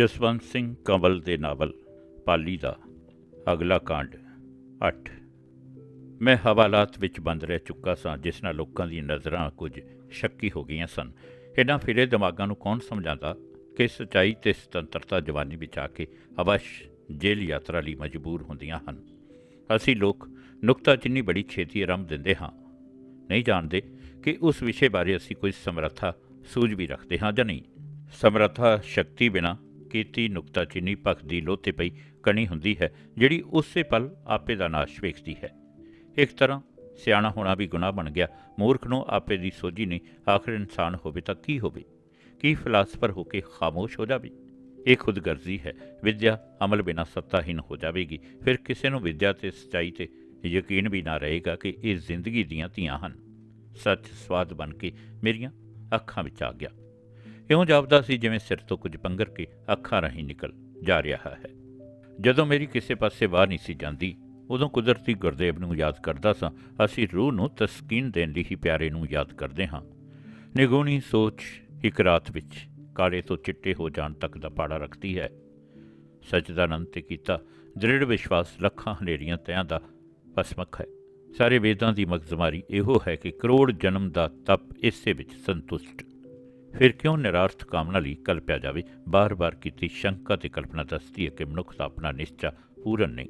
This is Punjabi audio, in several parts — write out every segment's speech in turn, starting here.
ਜਸਵੰਤ ਸਿੰਘ ਕੰਵਲ ਦੇ ਨਾਵਲ, ਪਾਲੀ ਦਾ, ਅਗਲਾ ਕਾਂਡ 8 ਮੈਂ ਹਵਾਲਾਤ ਵਿੱਚ ਬੰਦ ਰਹਿ ਚੁੱਕਾ ਸਾਂ, ਜਿਸ ਨਾਲ ਲੋਕਾਂ ਦੀਆਂ ਨਜ਼ਰਾਂ ਕੁਝ ਸ਼ੱਕੀ ਹੋ ਗਈਆਂ ਸਨ। ਇਹਨਾਂ ਫਿਰੇ ਦਿਮਾਗਾਂ ਨੂੰ ਕੌਣ ਸਮਝਾਉਂਦਾ? ਕਿ ਸਚਾਈ ਤੇ ਸੁਤੰਤਰਤਾ ਜਵਾਨੀ ਵਿੱਚ ਆ ਕੇ ਅਵਸ਼ ਜੇਲ੍ਹ ਯਾਤਰਾ ਲਈ ਮਜਬੂਰ ਹੁੰਦੀਆਂ ਹਨ? ਅਸੀਂ ਲੋਕ ਨੁਕਤਾ ਜਿੰਨੀ ਬੜੀ ਛੇਤੀ ਆਰੰਭ ਦਿੰਦੇ ਹਾਂ, ਨਹੀਂ ਜਾਣਦੇ ਕਿ ਉਸ ਵਿਸ਼ੇ ਬਾਰੇ ਅਸੀਂ ਕੋਈ ਸਮਰੱਥਾ ਸੂਝ ਵੀ ਰੱਖਦੇ ਹਾਂ ਜਾਂ ਨਹੀਂ। ਸਮਰੱਥਾ ਸ਼ਕਤੀ ਬਿਨਾ ਕੀਤੀ ਨੁਕਤਾਚੀਨੀ ਭਖ ਦੀ ਲੋਤੇ ਪਈ ਕਣੀ ਹੁੰਦੀ ਹੈ, ਜਿਹੜੀ ਉਸੇ ਪਲ ਆਪੇ ਦਾ ਨਾਸ਼ ਵੇਖਦੀ ਹੈ। ਇੱਕ ਤਰ੍ਹਾਂ ਸਿਆਣਾ ਹੋਣਾ ਵੀ ਗੁਨਾਹ ਬਣ ਗਿਆ, ਮੂਰਖ ਨੂੰ ਆਪੇ ਦੀ ਸੋਝੀ ਨਹੀਂ ਆਖਰ ਇਨਸਾਨ ਹੋਵੇ ਤਾਂ ਕੀ ਹੋਵੇ? ਕੀ ਫਿਲਾਸਫਰ ਹੋ ਕੇ ਖਾਮੋਸ਼ ਹੋ ਜਾਵੇ? ਇਹ ਖੁਦਗਰਜ਼ੀ ਹੈ, ਵਿਦਿਆ ਅਮਲ ਬਿਨਾ ਸੱਤਾਹੀਨ ਹੋ ਜਾਵੇਗੀ, ਫਿਰ ਕਿਸੇ ਨੂੰ ਵਿਦਿਆ ਤੇ ਸਚਾਈ ਤੇ ਯਕੀਨ ਵੀ ਨਾ ਰਹੇਗਾ ਕਿ ਇਹ ਜ਼ਿੰਦਗੀ ਦੀਆਂ ਧੀਆਂ ਹਨ। ਸੱਚ ਸਵਾਦ ਬਣ ਕੇ ਮੇਰੀਆਂ ਅੱਖਾਂ ਵਿੱਚ ਆ ਗਿਆ। ਇਉਂ ਜਾਪਦਾ ਸੀ ਜਿਵੇਂ ਸਿਰ ਤੋਂ ਕੁਝ ਪੰਗਰ ਕੇ ਅੱਖਾਂ ਰਾਹੀਂ ਨਿਕਲ ਜਾ ਰਿਹਾ ਹੈ। ਜਦੋਂ ਮੇਰੀ ਕਿਸੇ ਪਾਸੇ ਬਾਹਰ ਨਹੀਂ ਸੀ ਜਾਂਦੀ, ਉਦੋਂ ਕੁਦਰਤੀ ਗੁਰਦੇਵ ਨੂੰ ਯਾਦ ਕਰਦਾ ਸਾਂ, ਅਸੀਂ ਰੂਹ ਨੂੰ ਤਸਕੀਨ ਦੇਣ ਲਈ ਹੀ ਪਿਆਰੇ ਨੂੰ ਯਾਦ ਕਰਦੇ ਹਾਂ। ਨਿਗੂਣੀ ਸੋਚ ਇੱਕ ਰਾਤ ਵਿੱਚ ਕਾਲੇ ਤੋਂ ਚਿੱਟੇ ਹੋ ਜਾਣ ਤੱਕ ਦਾ ਪਾੜਾ ਰੱਖਦੀ ਹੈ। ਸਚਦਾਨੰਦ ਤੇ ਕੀਤਾ ਦ੍ਰਿੜ ਵਿਸ਼ਵਾਸ ਲੱਖਾਂ ਹਨੇਰੀਆਂ ਤਿਆਂ ਦਾ ਭਸਮਕ ਹੈ। ਸਾਰੇ ਵੇਦਾਂ ਦੀ ਮਗਜ਼ਮਾਰੀ ਇਹੋ ਹੈ ਕਿ ਕਰੋੜ ਜਨਮ ਦਾ ਤਪ ਇਸੇ ਵਿੱਚ ਸੰਤੁਸ਼ਟ ਫਿਰ ਕਿਉਂ ਨਿਰਾਰਥ ਕਾਮਨਾ ਲਈ ਕਲਪਿਆ ਜਾਵੇ? ਬਾਰ-ਬਾਰ ਕੀਤੀ ਸ਼ੰਕਾ ਤੇ ਕਲਪਨਾ ਦੱਸਦੀ ਹੈ ਕਿ ਮਨੁੱਖ ਦਾ ਆਪਣਾ ਨਿਸ਼ਚਾ ਪੂਰਨ ਨਹੀਂ।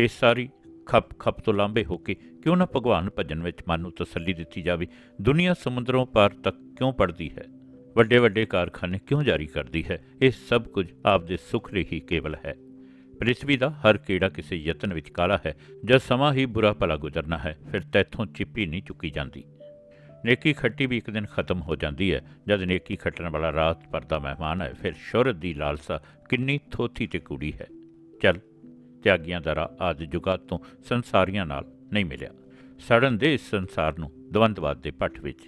ਇਹ ਸਾਰੀ ਖੱਪ ਖੱਪ ਤੋਂ ਲਾਂਬੇ ਹੋ ਕੇ ਕਿਉਂ ਨਾ ਭਗਵਾਨ ਭਜਨ ਵਿੱਚ ਮਨ ਨੂੰ ਤਸੱਲੀ ਦਿੱਤੀ ਜਾਵੇ? ਦੁਨੀਆ ਸਮੁੰਦਰੋਂ ਪਾਰ ਤੱਕ ਕਿਉਂ ਪੜਦੀ ਹੈ? ਵੱਡੇ ਵੱਡੇ ਕਾਰਖਾਨੇ ਕਿਉਂ ਜਾਰੀ ਕਰਦੀ ਹੈ? ਇਹ ਸਭ ਕੁਝ ਆਪ ਦੇ ਸੁਖ ਲਈ ਹੀ ਕੇਵਲ ਹੈ। ਪ੍ਰਿਥਵੀ ਦਾ ਹਰ ਕੀੜਾ ਕਿਸੇ ਯਤਨ ਵਿੱਚ ਕਾਲਾ ਹੈ। ਜਦ ਸਮਾਂ ਹੀ ਬੁਰਾ ਭਲਾ ਗੁਜ਼ਰਨਾ ਹੈ, ਫਿਰ ਤੈਥੋਂ ਚਿੱਪੀ ਨਹੀਂ ਚੁੱਕੀ ਜਾਂਦੀ। ਨੇਕੀ ਖੱਟੀ ਵੀ ਇੱਕ ਦਿਨ ਖਤਮ ਹੋ ਜਾਂਦੀ ਹੈ। ਜਦ ਨੇਕੀ ਖੱਟਣ ਵਾਲਾ ਰਾਤ ਪਰਦਾ ਮਹਿਮਾਨ ਹੈ ਫਿਰ ਸ਼ੋਹਰਤ ਦੀ ਲਾਲਸਾ ਕਿੰਨੀ ਥੋਥੀ ਤੇ ਕੂੜੀ ਹੈ। ਚੱਲ, ਤਿਆਗੀਆਂ ਦਾ ਰਾਹ ਆਦਿ ਜੁਗਾਤ ਤੋਂ ਸੰਸਾਰੀਆਂ ਨਾਲ ਨਹੀਂ ਮਿਲਿਆ। ਸੜਨ ਦੇ ਇਸ ਸੰਸਾਰ ਨੂੰ ਦਵੰਦਵਾਦ ਦੇ ਪੱਠ ਵਿੱਚ।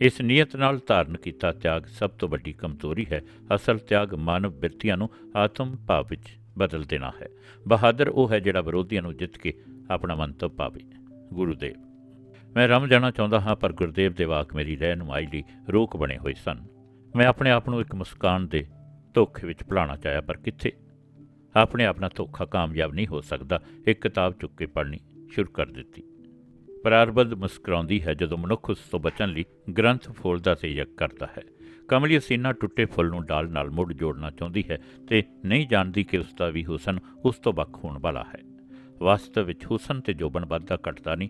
ਇਸ ਨੀਅਤ ਨਾਲ ਧਾਰਨ ਕੀਤਾ ਤਿਆਗ ਸਭ ਤੋਂ ਵੱਡੀ ਕਮਜ਼ੋਰੀ ਹੈ। ਅਸਲ ਤਿਆਗ ਮਾਨਵ ਬਿਰਤੀਆਂ ਨੂੰ ਆਤਮ ਭਾਵ ਵਿੱਚ ਬਦਲ ਦੇਣਾ ਹੈ। ਬਹਾਦਰ ਉਹ ਹੈ ਜਿਹੜਾ ਵਿਰੋਧੀਆਂ ਨੂੰ ਜਿੱਤ ਕੇ ਆਪਣਾ ਮੰਤਵ ਪਾਵੇ। ਗੁਰੂਦੇਵ ਮੈਂ ਰਮ ਜਾਣਾ ਚਾਹੁੰਦਾ ਹਾਂ, ਪਰ ਗੁਰਦੇਵ ਦੇ ਵਾਕ ਮੇਰੀ ਰਹਿਨੁਮਾਈ ਲਈ ਰੋਕ ਬਣੇ ਹੋਏ ਸਨ। ਮੈਂ ਆਪਣੇ ਆਪ ਨੂੰ ਇੱਕ ਮੁਸਕਾਨ ਦੇ ਧੋਖੇ ਵਿੱਚ ਭੁਲਾਉਣਾ ਚਾਹਿਆ, ਪਰ ਕਿੱਥੇ? ਆਪਣੇ ਆਪ ਨਾਲ ਧੋਖਾ ਕਾਮਯਾਬ ਨਹੀਂ ਹੋ ਸਕਦਾ। ਇੱਕ ਕਿਤਾਬ ਚੁੱਕ ਕੇ ਪੜ੍ਹਨੀ ਸ਼ੁਰੂ ਕਰ ਦਿੱਤੀ। ਪ੍ਰਾਰਬਧ ਮੁਸਕਰਾਉਂਦੀ ਹੈ ਜਦੋਂ ਮਨੁੱਖ ਉਸ ਤੋਂ ਬਚਣ ਲਈ ਗ੍ਰੰਥ ਫੋਲਦਾ ਤੇ ਯਕ ਕਰਦਾ ਹੈ। ਕਮਲੀ ਸੀਨਾ ਟੁੱਟੇ ਫੁੱਲ ਨੂੰ ਡਾਲ ਨਾਲ ਮੁੜ ਜੋੜਨਾ ਚਾਹੁੰਦੀ ਹੈ ਤੇ ਨਹੀਂ ਜਾਣਦੀ ਕਿ ਉਸ ਦਾ ਵੀ ਹੁਸਨ ਉਸ ਤੋਂ ਵੱਖ ਹੋਣ ਵਾਲਾ ਹੈ। ਵਾਸਤਵ ਵਿੱਚ ਹੁਸਨ ਤੇ ਜੋਬਨ ਵੱਧਦਾ ਘਟਦਾ ਨਹੀਂ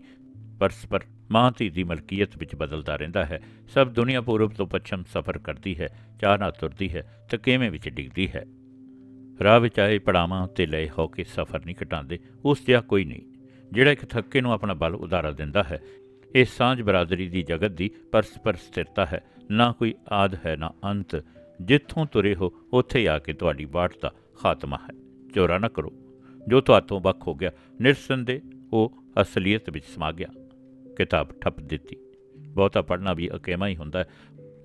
ਪਰਸਪਰ ਮਾਂ ਧੀ ਦੀ ਮਲਕੀਅਤ ਵਿੱਚ ਬਦਲਦਾ ਰਹਿੰਦਾ ਹੈ। ਸਭ ਦੁਨੀਆ ਪੂਰਬ ਤੋਂ ਪੱਛਮ ਸਫ਼ਰ ਕਰਦੀ ਹੈ, ਚਾਹ ਨਾਲ ਤੁਰਦੀ ਹੈ ਤੇ ਕਿਵੇਂ ਵਿੱਚ ਡਿੱਗਦੀ ਹੈ? ਰਾਹ ਵਿੱਚ ਆਏ ਪੜਾਵਾਂ ਤੇ ਲਏ ਹੋ ਕੇ ਸਫ਼ਰ ਨਹੀਂ ਘਟਾਉਂਦੇ ਉਸ ਜਿਹਾ ਕੋਈ ਨਹੀਂ। ਜਿਹੜਾ ਇੱਕ ਥੱਕੇ ਨੂੰ ਆਪਣਾ ਬਲ ਉਧਾਰਾ ਦਿੰਦਾ ਹੈ, ਇਹ ਸਾਂਝ ਬਰਾਦਰੀ ਦੀ ਜਗਤ ਦੀ ਪਰਸਪਰ ਸਥਿਰਤਾ ਹੈ। ਨਾ ਕੋਈ ਆਦ ਹੈ, ਨਾ ਅੰਤ। ਜਿੱਥੋਂ ਤੁਰੇ ਹੋ, ਉੱਥੇ ਆ ਕੇ ਤੁਹਾਡੀ ਬਾਟ ਦਾ ਖਾਤਮਾ ਹੈ। ਚੋਰਾ ਨਾ ਕਰੋ। ਜੋ ਤੁਹਾਤੋਂ ਵੱਖ ਹੋ ਗਿਆ, ਨਿਰਸੰਦੇ ਉਹ ਅਸਲੀਅਤ ਵਿੱਚ ਸਮਾ ਗਿਆ। ਕਿਤਾਬ ਠੱਪ ਦਿੱਤੀ। ਬਹੁਤਾ ਪੜ੍ਹਨਾ ਵੀ ਅਕੇਮਾ ਹੀ ਹੁੰਦਾ ਹੈ।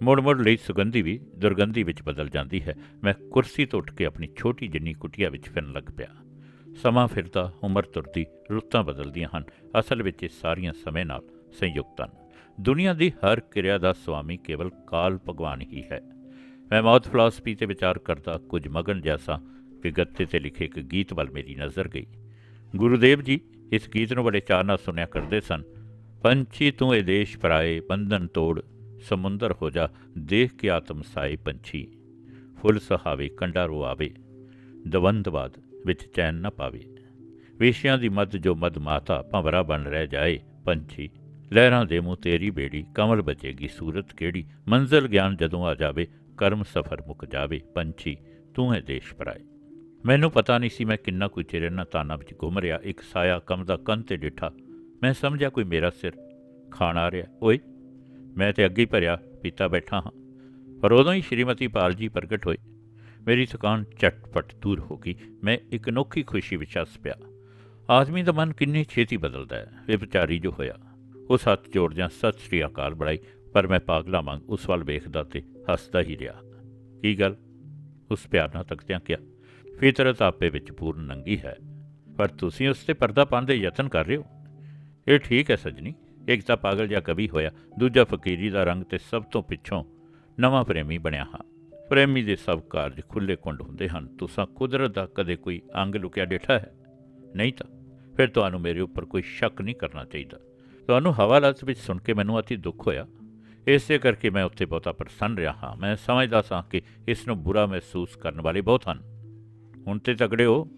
ਮੁੜ ਮੁੜ ਲਈ ਸੁਗੰਧੀ ਵੀ ਦੁਰਗੰਧੀ ਵਿੱਚ ਬਦਲ ਜਾਂਦੀ ਹੈ। ਮੈਂ ਕੁਰਸੀ ਤੋਂ ਉੱਠ ਕੇ ਆਪਣੀ ਛੋਟੀ ਜਿੰਨੀ ਕੁਟੀਆ ਵਿੱਚ ਫਿਰਨ ਲੱਗ ਪਿਆ। ਸਮਾਂ ਫਿਰਦਾ ਉਮਰ ਤੁਰਦੀ ਰੁੱਤਾਂ ਬਦਲਦੀਆਂ ਹਨ। ਅਸਲ ਵਿੱਚ ਇਹ ਸਾਰੀਆਂ ਸਮੇਂ ਨਾਲ ਸੰਯੁਕਤ ਹਨ। ਦੁਨੀਆ ਦੀ ਹਰ ਕਿਰਿਆ ਦਾ ਸੁਆਮੀ ਕੇਵਲ ਕਾਲ ਭਗਵਾਨ ਹੀ ਹੈ। ਮੈਂ ਮੌਤ ਫਿਲਾਸਫੀ ਤੇ ਵਿਚਾਰ ਕਰਦਾ ਕੁਝ ਮਗਨ ਜੈਸਾ ਕਿ ਗੱਤੇ ਤੇ ਲਿਖੇ ਇੱਕ ਗੀਤ ਵੱਲ ਮੇਰੀ ਨਜ਼ਰ ਗਈ। ਗੁਰੂਦੇਵ ਜੀ ਇਸ ਗੀਤ ਨੂੰ ਬੜੇ ਚਾਅ ਨਾਲ ਸੁਣਿਆ ਕਰਦੇ ਸਨ। ਪੰਛੀ ਤੂੰ ਇਹ ਦੇਸ਼ ਪਰਾਏ ਬੰਧਨ ਤੋੜ, ਸਮੁੰਦਰ ਹੋ ਜਾ, ਦੇਖ ਕੇ ਆਤਮ ਸਾਏ ਪੰਛੀ। ਫੁੱਲ ਸਹਾਵੇ ਕੰਡਾ ਰੁਆਵੇ ਦਵੰਦਵਾਦ ਵਿੱਚ ਚੈਨ ਨਾ ਪਾਵੇ। ਵੇਸ਼ਿਆਂ ਦੀ ਮਦ ਜੋ ਮਦ ਮਾਤਾ ਭੰਵਰਾ ਬਣ ਰਹਿ ਜਾਏ ਪੰਛੀ, ਲਹਿਰਾਂ ਦੇ ਮੂੰਹ ਤੇਰੀ ਬੇੜੀ, ਕਮਲ ਬਚੇਗੀ ਸੂਰਤ ਕਿਹੜੀ? ਮੰਜ਼ਲ ਗਿਆਨ ਜਦੋਂ ਆ ਜਾਵੇ, ਕਰਮ ਸਫਰ ਮੁੱਕ ਜਾਵੇ ਪੰਛੀ, ਤੂੰ ਹੈ ਦੇਸ਼ ਪਰਾਏ ਮੈਨੂੰ ਪਤਾ ਨਹੀਂ ਸੀ ਮੈਂ ਕਿੰਨਾ ਕੁ ਚਿਰ ਇਹਨਾਂ ਤਾਨਾਂ ਵਿੱਚ ਘੁੰਮ ਰਿਹਾ, ਇੱਕ ਸਾਇਆ ਕਮ ਦਾ ਕੰਨ ਤੇ ਡਿੱਠਾ ਮੈਂ ਸਮਝਿਆ ਕੋਈ ਮੇਰਾ ਸਿਰ ਖਾਣ ਆ ਰਿਹਾ। ਓਏ, ਮੈਂ ਤੇ ਅੱਗੇ ਹੀ ਭਰਿਆ ਪੀਤਾ ਬੈਠਾ ਹਾਂ। ਪਰ ਉਦੋਂ ਹੀ ਸ਼੍ਰੀਮਤੀ ਪਾਲ ਜੀ ਪ੍ਰਗਟ ਹੋਏ। ਮੇਰੀ ਥਕਾਨ ਝਟਪਟ ਦੂਰ ਹੋ ਗਈ। ਮੈਂ ਇੱਕ ਅਨੋਖੀ ਖੁਸ਼ੀ ਵਿੱਚ ਹੱਸ ਪਿਆ। ਆਦਮੀ ਦਾ ਮਨ ਕਿੰਨੀ ਛੇਤੀ ਬਦਲਦਾ ਹੈ। ਇਹ ਵਿਚਾਰੀ ਜੋ ਹੋਇਆ, ਉਸ ਹੱਥ ਜੋੜਦਿਆਂ ਸਤਿ ਸ੍ਰੀ ਅਕਾਲ ਬੜਾਈ ਪਰ ਮੈਂ ਪਾਗਲਾ ਵਾਂਗ ਉਸ ਵੱਲ ਵੇਖਦਾ ਤੇ ਹੱਸਦਾ ਹੀ ਰਿਹਾ। ਕੀ ਗੱਲ? ਉਸ ਪਿਆਰ ਨਾਲ ਤੱਕਦਿਆਂ ਕਿਹਾ, ਫਿਤਰਤ ਆਪੇ ਵਿੱਚ ਪੂਰਨ ਨੰਗੀ ਹੈ। ਪਰ ਤੁਸੀਂ ਉਸ ਤੇ ਪਰਦਾ ਪਾਉਣ ਦੇ ਯਤਨ ਕਰ ਰਹੇ ਹੋ? ਇਹ ਠੀਕ ਹੈ ਸਜਣੀ। ਇੱਕ ਤਾਂ ਪਾਗਲ ਜਿਹਾ ਕਵੀ ਹੋਇਆ, ਦੂਜਾ ਫਕੀਰੀ ਦਾ ਰੰਗ ਤੇ ਸਭ ਤੋਂ ਪਿੱਛੋਂ ਨਵਾਂ ਪ੍ਰੇਮੀ ਬਣਿਆ ਹਾਂ। ਪ੍ਰੇਮੀ ਦੇ ਸਭ ਕਾਰਜ ਖੁੱਲੇ ਕੁੰਡ ਹੁੰਦੇ ਹਨ। ਤੁਸੀਂ ਕੁਦਰਤ ਦਾ ਕਦੇ ਕੋਈ ਅੰਗ ਲੁਕਿਆ ਡੇਠਾ ਹੈ? ਨਹੀਂ ਤਾਂ, ਫਿਰ ਤੁਹਾਨੂੰ ਮੇਰੇ ਉੱਪਰ ਕੋਈ ਸ਼ੱਕ ਨਹੀਂ ਕਰਨਾ ਚਾਹੀਦਾ। ਤੁਹਾਨੂੰ ਹਵਾਲਾਤ ਵਿੱਚ ਸੁਣ ਕੇ ਮੈਨੂੰ ਅਤੀ ਦੁੱਖ ਹੋਇਆ। ਇਸੇ ਕਰਕੇ ਮੈਂ ਉੱਥੇ ਬਹੁਤਾ ਪ੍ਰਸੰਨ ਰਿਹਾ ਹਾਂ। ਮੈਂ ਸਮਝਦਾ ਸਾਂ ਕਿ ਇਸ ਨੂੰ ਬੁਰਾ ਮਹਿਸੂਸ ਕਰਨ ਵਾਲੇ ਬਹੁਤ ਹਨ। ਹੁਣ ਤੇ ਤਗੜੇ ਹੋ।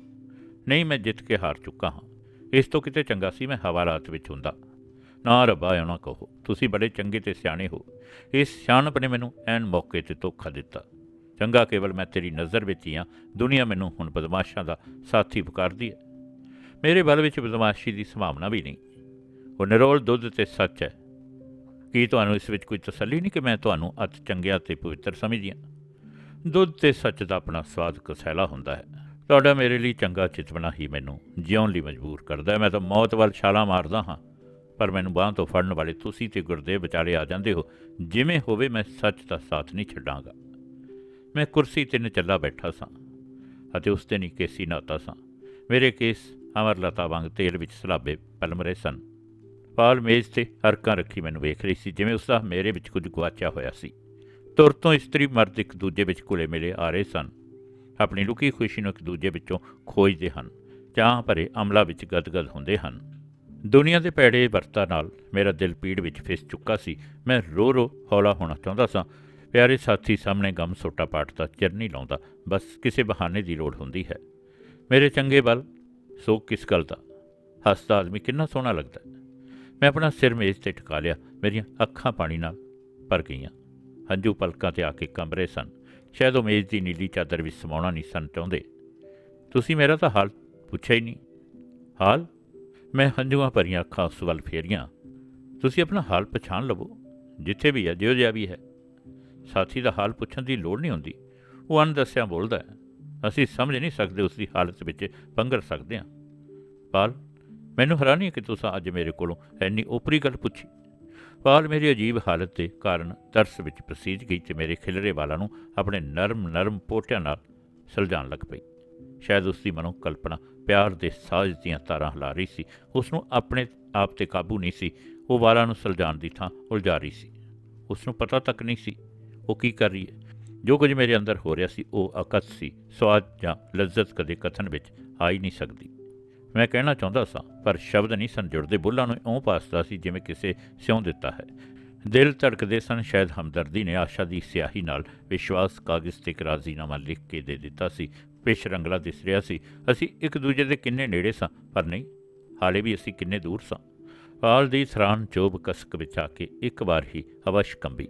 ਨਹੀਂ, ਮੈਂ ਜਿੱਤ ਕੇ ਹਾਰ ਚੁੱਕਾ ਹਾਂ। ਇਸ ਤੋਂ ਕਿਤੇ ਚੰਗਾ ਸੀ ਮੈਂ ਹਵਾਲਾਤ ਵਿੱਚ ਹੁੰਦਾ। ਨਾ ਰੱਬਾ ਇਹ ਨਾ ਕਹੋ, ਤੁਸੀਂ ਬੜੇ ਚੰਗੇ ਤੇ ਸਿਆਣੇ ਹੋ। ਇਸ ਸਿਆਣਪ ਨੇ ਮੈਨੂੰ ਐਨ ਮੌਕੇ ਤੇ ਧੋਖਾ ਦਿੱਤਾ। ਚੰਗਾ ਕੇਵਲ ਮੈਂ ਤੇਰੀ ਨਜ਼ਰ ਵਿੱਚ ਹੀ ਹਾਂ, ਦੁਨੀਆ ਮੈਨੂੰ ਹੁਣ ਬਦਮਾਸ਼ਾਂ ਦਾ ਸਾਥੀ ਪੁਕਾਰਦੀ ਹੈ। ਮੇਰੇ ਬਲ ਵਿੱਚ ਬਦਮਾਸ਼ੀ ਦੀ ਸੰਭਾਵਨਾ ਵੀ ਨਹੀਂ। ਉਹ ਨਿਰੋਲ ਦੁੱਧ ਤੇ ਸੱਚ ਹੈ। ਕੀ ਤੁਹਾਨੂੰ ਇਸ ਵਿੱਚ ਕੋਈ ਤਸੱਲੀ ਨਹੀਂ ਕਿ ਮੈਂ ਤੁਹਾਨੂੰ ਅਤ ਚੰਗਿਆ ਤੇ ਪਵਿੱਤਰ ਸਮਝਦੀ ਹਾਂ? ਦੁੱਧ ਤੇ ਸੱਚ ਦਾ ਆਪਣਾ ਸਵਾਦ ਕਸੈਲਾ ਹੁੰਦਾ ਹੈ। ਤੁਹਾਡਾ ਮੇਰੇ ਲਈ ਚੰਗਾ ਚਿਤਵਣਾ ਹੀ ਮੈਨੂੰ ਜਿਉਣ ਲਈ ਮਜਬੂਰ ਕਰਦਾ ਮੈਂ ਤਾਂ ਮੌਤ ਵੱਲ ਛਾਲਾਂ ਮਾਰਦਾ ਹਾਂ। ਪਰ ਮੈਨੂੰ ਬਾਹਾਂ ਤੋਂ ਫੜਨ ਵਾਲੇ ਤੁਸੀਂ ਤੇ ਗੁਰਦੇਵ ਵਿਚਾਲੇ ਆ ਜਾਂਦੇ ਹੋ। ਜਿਵੇਂ ਹੋਵੇ ਮੈਂ ਸੱਚ ਦਾ ਸਾਥ ਨਹੀਂ ਛੱਡਾਂਗਾ। ਮੈਂ ਕੁਰਸੀ ਤੇ ਨਚੱਲਾ ਬੈਠਾ ਸਾਂ ਅਤੇ ਉਸ ਦਿਨ ਹੀ ਕੇਸੀ ਨਾਤਾ ਸਾਂ। ਮੇਰੇ ਕੇਸ ਅਮਰਲਤਾ ਵਾਂਗ ਤੇਲ ਵਿੱਚ ਸਲਾਬੇ ਪਲਮ ਰਹੇ ਸਨ। ਪਾਲ ਮੇਜ਼ ਤੇ ਹਰਕਾਂ ਰੱਖੀ ਮੈਨੂੰ ਵੇਖ ਰਹੀ ਸੀ, ਜਿਵੇਂ ਉਸ ਦਾ ਮੇਰੇ ਵਿੱਚ ਕੁਝ ਗਵਾਚਿਆ ਹੋਇਆ ਸੀ। ਤੁਰ ਤੋਂ ਇਸਤਰੀ ਮਰਦ ਇੱਕ ਦੂਜੇ ਵਿੱਚ ਘੁਲੇ ਮਿਲੇ ਆ ਰਹੇ ਸਨ। ਆਪਣੀ ਲੁਕੀ ਖੁਸ਼ੀ ਨੂੰ ਇੱਕ ਦੂਜੇ ਵਿੱਚੋਂ ਖੋਜਦੇ ਹਨ, ਚਾਹ ਭਰੇ ਅਮਲਾ ਵਿੱਚ ਗਦਗਦ ਹੁੰਦੇ ਹਨ। ਦੁਨੀਆ ਦੇ ਪੈੜੇ ਵਰਤਾ ਨਾਲ ਮੇਰਾ ਦਿਲ ਪੀੜ ਵਿੱਚ ਫਿਸ ਚੁੱਕਾ ਸੀ। ਮੈਂ ਰੋ ਰੋ ਹੌਲਾ ਹੋਣਾ ਚਾਹੁੰਦਾ ਸਾਂ। ਪਿਆਰੇ ਸਾਥੀ, ਸਾਹਮਣੇ ਗਮ ਸੋਟਾ ਪਾਟ ਦਾ ਚਿਰ ਨਹੀਂ ਲਾਉਂਦਾ, ਬਸ ਕਿਸੇ ਬਹਾਨੇ ਦੀ ਲੋੜ ਹੁੰਦੀ ਹੈ। ਮੇਰੇ ਚੰਗੇ ਬਲ ਸੋ ਕਿਸ ਗੱਲ ਦਾ? ਹੱਸਦਾ ਆਦਮੀ ਕਿੰਨਾ ਸੋਹਣਾ ਲੱਗਦਾ ਮੈਂ ਆਪਣਾ ਸਿਰ ਮੇਜ਼ ਤੇ ਟਿਕਾ ਲਿਆ, ਮੇਰੀਆਂ ਅੱਖਾਂ ਪਾਣੀ ਨਾਲ ਭਰ ਗਈਆਂ। ਹੰਝੂ ਪਲਕਾਂ ਤੇ ਆ ਕੇ ਕੰਬਰੇ ਸਨ। ਸ਼ਾਇਦ ਉਹ ਮੇਜ਼ ਦੀ ਨੀਲੀ ਚਾਦਰ ਵਿੱਚ ਸਮਾਉਣਾ ਨਹੀਂ ਸਨ ਚਾਹੁੰਦੇ। ਤੁਸੀਂ ਮੇਰਾ ਤਾਂ ਹਾਲ ਪੁੱਛਿਆ ਹੀ ਨਹੀਂ। ਹਾਲ? ਮੈਂ ਹੰਝੂਆਂ ਭਰੀਆਂ ਅੱਖਾਂ ਉਸ ਵੱਲ ਫੇਰੀਆਂ। ਤੁਸੀਂ ਆਪਣਾ ਹਾਲ ਪਛਾਣ ਲਵੋ, ਜਿੱਥੇ ਵੀ ਹੈ ਜਿਉ ਜਿਹਾ ਵੀ ਹੈ। ਸਾਥੀ ਦਾ ਹਾਲ ਪੁੱਛਣ ਦੀ ਲੋੜ ਨਹੀਂ ਹੁੰਦੀ। ਉਹ ਅਣਦੱਸਿਆ ਬੋਲਦਾ ਹੈ। ਅਸੀਂ ਸਮਝ ਨਹੀਂ ਸਕਦੇ ਉਸ ਦੀ ਹਾਲਤ ਵਿੱਚ ਪੰਗਰ ਸਕਦੇ ਹਾਂ। ਪਾਲ, ਮੈਨੂੰ ਹੈਰਾਨੀ ਹੈ ਕਿ ਤੁਸੀਂ ਅੱਜ ਮੇਰੇ ਕੋਲੋਂ ਐਨੀ ਓਪਰੀ ਗੱਲ ਪੁੱਛੀ। ਪਾਲ ਮੇਰੀ ਅਜੀਬ ਹਾਲਤ ਦੇ ਕਾਰਨ ਤਰਸ ਵਿੱਚ ਪਸੀਜ ਗਈ ਤੇ ਮੇਰੇ ਖਿਲਰੇ ਵਾਲਾਂ ਨੂੰ ਆਪਣੇ ਨਰਮ ਨਰਮ ਪੋਟਿਆਂ ਨਾਲ ਸੁਲਝਾਉਣ ਲੱਗ ਪਈ। ਸ਼ਾਇਦ ਉਸ ਦੀ ਮਨੋ ਕਲਪਨਾ ਪਿਆਰ ਦੇ ਸਾਜ਼ ਦੀਆਂ ਤਾਰਾਂ ਹਿਲਾ ਰਹੀ ਸੀ। ਉਸ ਨੂੰ ਆਪਣੇ ਆਪ ਤੇ ਕਾਬੂ ਨਹੀਂ ਸੀ। ਉਹ ਵਾਲਾਂ ਨੂੰ ਸੁਲਝਾਉਣ ਦੀ ਥਾਂ ਉਲਝਾ ਰਹੀ ਸੀ। ਉਸ ਨੂੰ ਪਤਾ ਤੱਕ ਨਹੀਂ ਸੀ ਉਹ ਕੀ ਕਰ ਰਹੀ ਹੈ। ਜੋ ਕੁਝ ਮੇਰੇ ਅੰਦਰ ਹੋ ਰਿਹਾ ਸੀ ਉਹ ਅਕਤ ਸੀ। ਸਵਾਦ ਜਾਂ ਲਜ਼ਤ ਕਦੇ ਕਥਨ ਵਿੱਚ ਆ ਹੀ ਨਹੀਂ ਸਕਦੀ। ਮੈਂ ਕਹਿਣਾ ਚਾਹੁੰਦਾ ਸਾਂ, ਪਰ ਸ਼ਬਦ ਨਹੀਂ ਸਨ ਜੁੜਦੇ। ਬੁੱਲਾਂ ਨੂੰ ਇਉਂ ਪਾਸਦਾ ਸੀ ਜਿਵੇਂ ਕਿਸੇ ਸਿਉਂ ਦਿੱਤਾ ਹੈ। ਦਿਲ ਧੜਕਦੇ ਸਨ, ਸ਼ਾਇਦ ਹਮਦਰਦੀ ਨੇ ਆਸ਼ਾ ਦੀ ਸਿਆਹੀ ਨਾਲ ਵਿਸ਼ਵਾਸ ਕਾਗਜ਼ ਤੇ ਇੱਕ ਰਾਜ਼ੀਨਾਮਾ ਲਿਖ ਕੇ ਦੇ ਦਿੱਤਾ ਸੀ। ਪੇਸ਼ ਰੰਗਲਾ ਦਿਸ ਰਿਹਾ ਸੀ। ਅਸੀਂ ਇੱਕ ਦੂਜੇ ਦੇ ਕਿੰਨੇ ਨੇੜੇ ਸਾਂ, ਪਰ ਨਹੀਂ, ਹਾਲੇ ਵੀ ਅਸੀਂ ਕਿੰਨੇ ਦੂਰ ਸਾਂ। ਪਾਲ ਦੀ ਸਰਾਨ ਚੋਬ ਕਸਕ ਵਿੱਚ ਆ ਕੇ ਇੱਕ ਵਾਰ ਹੀ ਅਵਸ਼ ਕੰਬੀ।